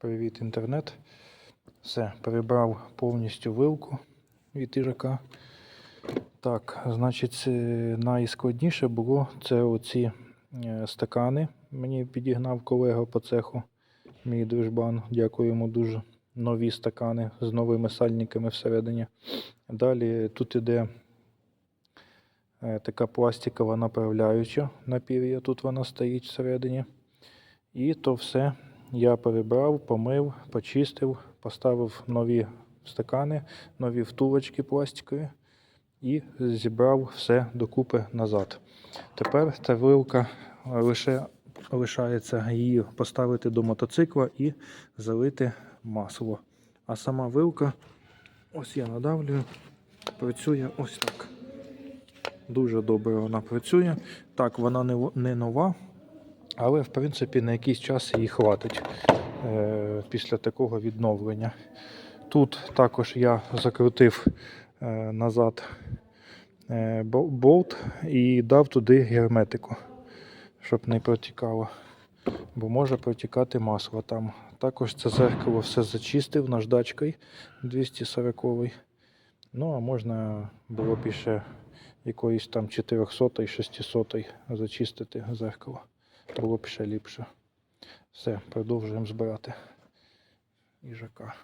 Привіт, інтернет. Все, перебрав повністю вилку від їжака. Так, значить, е, найскладніше було це оці е, стакани. Мені підігнав колега по цеху, мій дружбан. Дякую йому дуже. Нові стакани з новими сальниками всередині. Далі тут іде е, така пластикова направляюча на пір'я. Тут вона стоїть всередині. І то все я перебрав, помив, почистив, поставив нові стакани, нові втулочки пластикові і зібрав все докупи назад. Тепер ця вилка лише лишається її поставити до мотоцикла і залити масло. А сама вилка, ось я надавлюю, працює ось так. Дуже добре вона працює. Так, вона не, не нова, але в принципі на якийсь час її хватить е, після такого відновлення. Тут також я закрутив е, назад е, болт і дав туди герметику, щоб не протікало. Бо може протікати масло там. Також це зеркало все зачистив наждачкою 240 Ну, а можна було б іще якоїсь там 400 600 зачистити зеркало. Було ще ліпше. Все, продовжуємо збирати їжака.